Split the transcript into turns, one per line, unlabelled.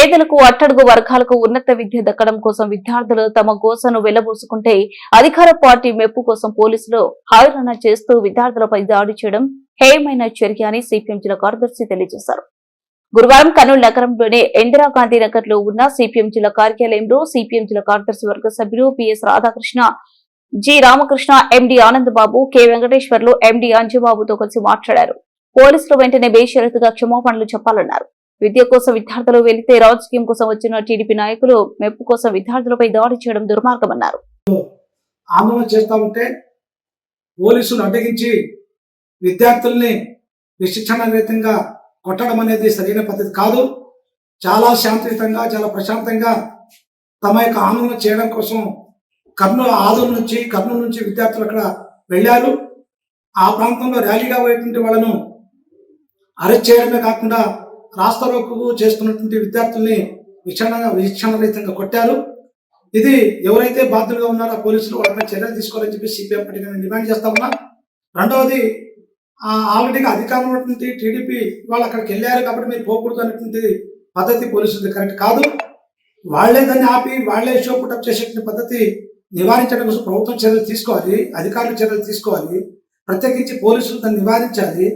పేదలకు అట్టడుగు వర్గాలకు ఉన్నత విద్య దక్కడం కోసం విద్యార్థులు తమ గోసను వెళ్ళబోసుకుంటే అధికార పార్టీ మెప్పు కోసం పోలీసులు హైరాణ చేస్తూ విద్యార్థులపై దాడి చేయడం హేయమైన చర్య అని సిపిఎం జిల్లా కార్యదర్శి తెలియజేశారు. గురువారం కర్నూలు నగరంలోని ఇందిరాగాంధీ నగర్లో ఉన్న సిపిఎం జిల్లా కార్యాలయంలో సిపిఎం జిల్లా కార్యదర్శి వర్గ సభ్యులు PS Radhakrishna G. Ramakrishna MD Anandababu K. Venkateswarlu MD అంజుబాబుతో కలిసి మాట్లాడారు. పోలీసులు వెంటనే బేషరతుగా క్షమాపణలు చెప్పాలన్నారు. విద్య కోసం విద్యార్థులు వెళితే రాజకీయం కోసం వచ్చిన టీడీపీ నాయకులు మెప్పు కోసం విద్యార్థులపై దాడి చేయడం దుర్మార్గమన్నారు.
ఆందోళన చేస్తూ ఉంటే పోలీసులు అడ్డగించి విద్యార్థుల్ని విశిక్షణరహితంగా కొట్టడం అనేది సరైన పద్ధతి కాదు. చాలా శాంతియుతంగా చాలా ప్రశాంతంగా తమ యొక్క ఆందోళన చేయడం కోసం కర్నూలు ఆదూరు నుంచి కర్నూలు నుంచి విద్యార్థులు అక్కడ వెళ్ళారు. ఆ ప్రాంతంలో ర్యాలీగా పోయేటువంటి వాళ్ళను అరెస్ట్ చేయడమే కాకుండా రాస్తారోకు చేస్తున్నటువంటి విద్యార్థుల్ని విచక్షణ రహితంగా కొట్టారు. ఇది ఎవరైతే బాధ్యులుగా ఉన్నారో పోలీసులు వాళ్ళపై చర్యలు తీసుకోవాలని చెప్పి సిపిఎం పార్టీ నేను డిమాండ్ చేస్తా ఉన్నా. రెండవది ఆల్రెడీగా అధికారం ఉన్నటువంటి టీడీపీ వాళ్ళు అక్కడికి వెళ్ళారు కాబట్టి మీరు పోకూడదు అనేటువంటి పద్ధతి పోలీసులది కరెక్ట్ కాదు. వాళ్ళే దాన్ని ఆపి వాళ్ళే షో పుటప్ చేసేటువంటి పద్ధతి నివారించడం కోసం ప్రభుత్వం చర్యలు తీసుకోవాలి అధికారులు చర్యలు తీసుకోవాలి. ప్రత్యేకించి పోలీసులు దాన్ని నివారించాలి.